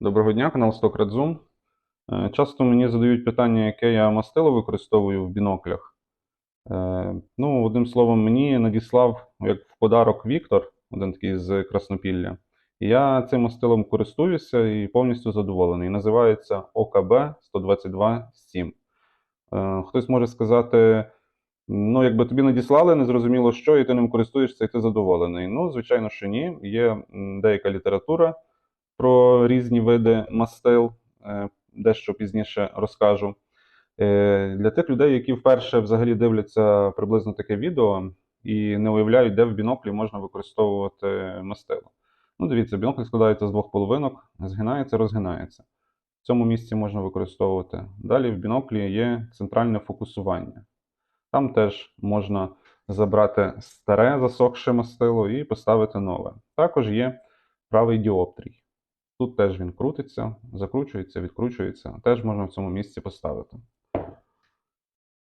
Доброго дня, канал Стокрадзум. Е, Часто мені задають питання, яке я мастило використовую в біноклях. Е, Ну, одним словом, мені надіслав як в подарок Віктор, один такий з Краснопілля. І я цим мастилом користуюся і повністю задоволений. Називається ОКБ 122.7. Е, Хтось може сказати, ну, якби тобі надіслали, незрозуміло що, і ти ним користуєшся, і ти задоволений. Ну, звичайно, що ні. Є деяка література про різні види мастил, е, дещо пізніше розкажу. Е, Для тих людей, які вперше взагалі дивляться приблизно таке відео і не уявляють, де в біноклі можна використовувати мастило. Ну, дивіться, бінокль складається з двох половинок, згинається, розгинається. В цьому місці можна використовувати. Далі в біноклі є центральне фокусування. Там теж можна забрати старе засохше мастило і поставити нове. Також є правий діоптрій. Тут теж він крутиться, закручується, відкручується. Теж можна в цьому місці поставити.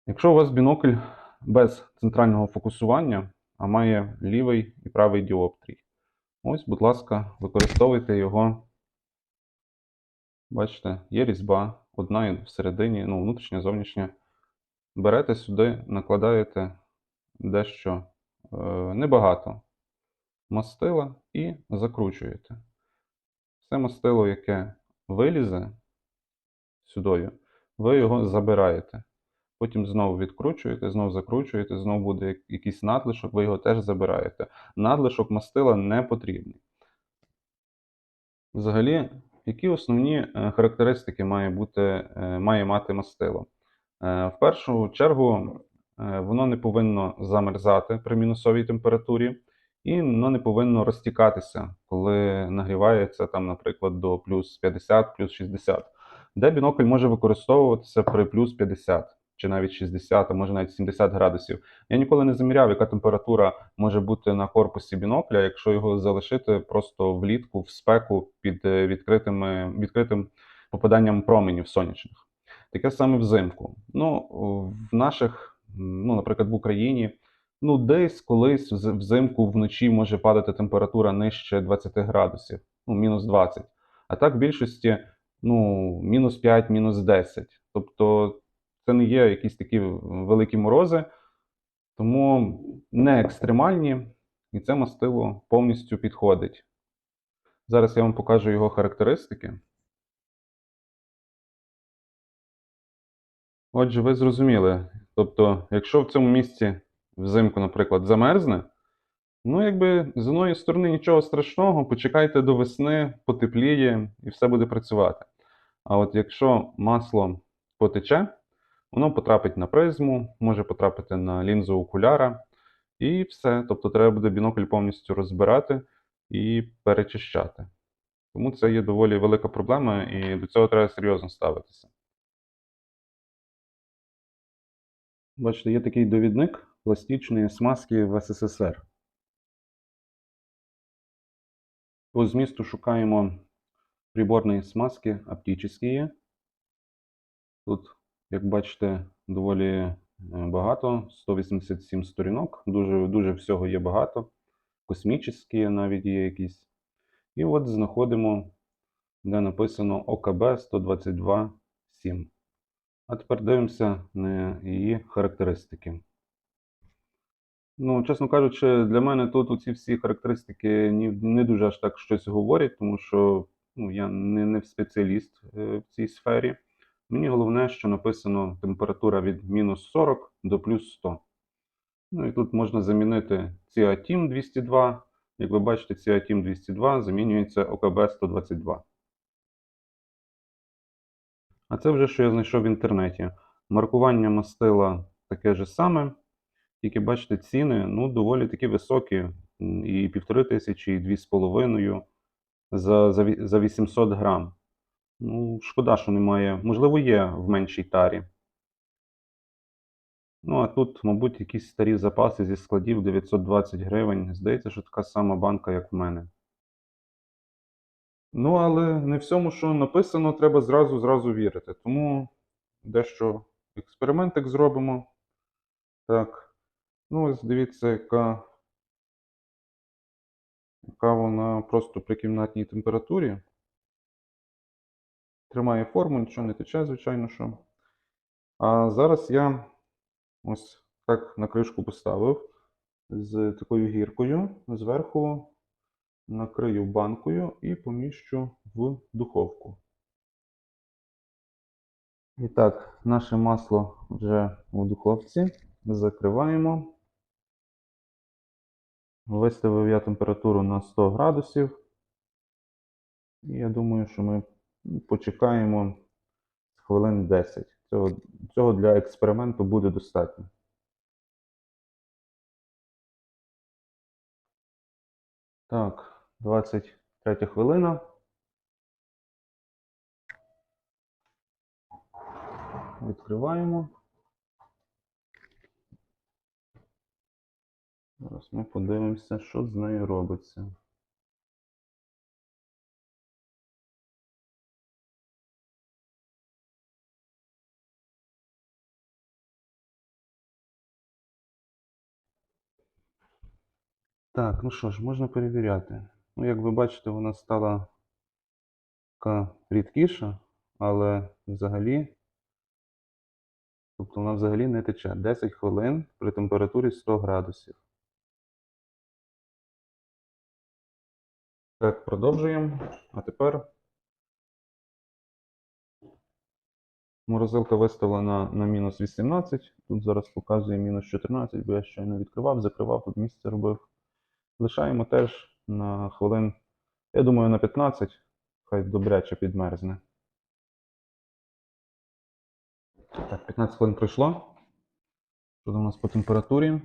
Якщо у вас бінокль без центрального фокусування, а має лівий і правий діоптрій, ось, будь ласка, використовуйте його. Бачите, є різьба, одна всередині, ну, внутрішня, зовнішня. Берете сюди, накладаєте дещо е, небагато мастила і закручуєте. Все мастило, яке вилізе сюди, ви його забираєте. Потім знову відкручуєте, знову закручуєте, знову буде якийсь надлишок, ви його теж забираєте. Надлишок мастила не потрібний. Взагалі, які основні е, характеристики має, бути, е, має мати мастило? Е, В першу чергу, воно не повинно замерзати при мінусовій температурі, і воно не повинно розтікатися, коли нагрівається, там, наприклад, до плюс 50, плюс 60, де бінокль може використовуватися при плюс 50 чи навіть 60, а може навіть 70 градусів. Я ніколи не заміряв, яка температура може бути на корпусі бінокля, якщо його залишити просто влітку в спеку під е, відкритими, відкритим попаданням променів сонячних. Таке саме взимку. Ну, в наших, ну, наприклад, в Україні, ну, десь колись взимку вночі може падати температура нижче 20 градусів, ну, мінус 20. А так в більшості, ну, мінус 5, мінус 10. Тобто це не є якісь такі великі морози, тому не екстремальні, і це мастило повністю підходить. Зараз я вам покажу його характеристики. Отже, ви зрозуміли. Тобто, якщо в цьому місці взимку, наприклад, замерзне, ну, якби з одної сторони нічого страшного, почекайте до весни, потепліє і все буде працювати. А от якщо масло потече, воно потрапить на призму, може потрапити на лінзу окуляра, і все. Тобто треба буде бінокль повністю розбирати і перечищати. Тому це є доволі велика проблема, і до цього треба серйозно ставитися. Бачите, є такий довідник пластичної смазки в СССР. По змісту шукаємо приборної смазки оптичні. Тут, як бачите, доволі е, багато, 187 сторінок, дуже, дуже всього є багато. Космічні навіть є якісь. І от знаходимо, де написано ОКБ 122.7. А тепер дивимося на її характеристики. Ну, чесно кажучи, для мене тут ці всі характеристики ні, не дуже аж так щось говорять, тому що ну, я не, не спеціаліст е, в цій сфері. Мені головне, що написано температура від мінус 40 до плюс 100. Ну і тут можна замінити Ciatim 202. Як ви бачите, Ciatim 202 замінюється ОКБ 122. А це вже що я знайшов в інтернеті. Маркування мастила таке ж саме. Тільки бачите, ціни ну, доволі такі високі. І півтори тисячі, і дві з половиною за, за, за 800 грам. Ну, шкода, що немає. Можливо, є в меншій тарі. Ну, а тут, мабуть, якісь старі запаси зі складів 920 гривень. Здається, що така сама банка, як в мене. Ну, але не всьому, що написано, треба зразу зразу вірити. Тому дещо експериментик зробимо. Так. Ну, ось дивіться, яка, яка вона просто при кімнатній температурі. тримає форму, нічого не тече, звичайно що. А зараз я ось так на кришку поставив з такою гіркою. Зверху накрию банкою і поміщу в духовку. І так, наше масло вже у духовці. Закриваємо. Виставив я температуру на 100 градусів. І я думаю, що ми почекаємо хвилин 10. Цього, цього для експерименту буде достатньо. Так, 23 хвилина. Відкриваємо. Зараз ми подивимося, що з нею робиться. Так, ну що ж, можна перевіряти. Ну, як ви бачите, вона стала така рідкіша, але взагалі, тобто вона взагалі не тече. 10 хвилин при температурі 100 градусів. Так, продовжуємо. А тепер морозилка виставлена на мінус 18. Тут зараз показує мінус 14, бо я щойно відкривав, закривав, тут місце робив. Лишаємо теж на хвилин, я думаю, на 15, хай добряче підмерзне. Так, 15 хвилин пройшло. Що у нас по температурі?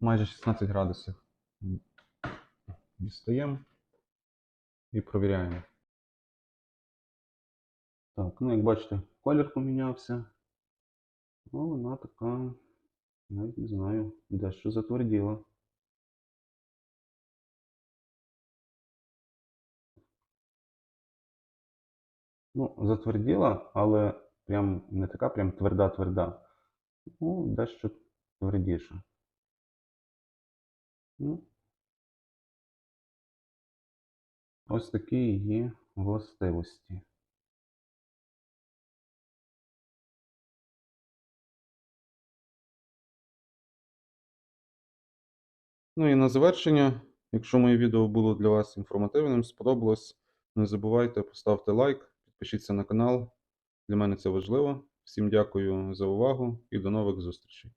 Майже 16 градусів. Дістаємо і провіряємо. Так, ну як бачите, колір помінявся. Ну, вона така, навіть не знаю, дещо затверділа. Ну, затверділа, але прям не така прям тверда-тверда. Ну, дещо твердіша. Ну, ось такі її властивості. Ну і на завершення, якщо моє відео було для вас інформативним, сподобалось, не забувайте поставте лайк, підпишіться на канал. Для мене це важливо. Всім дякую за увагу і до нових зустрічей.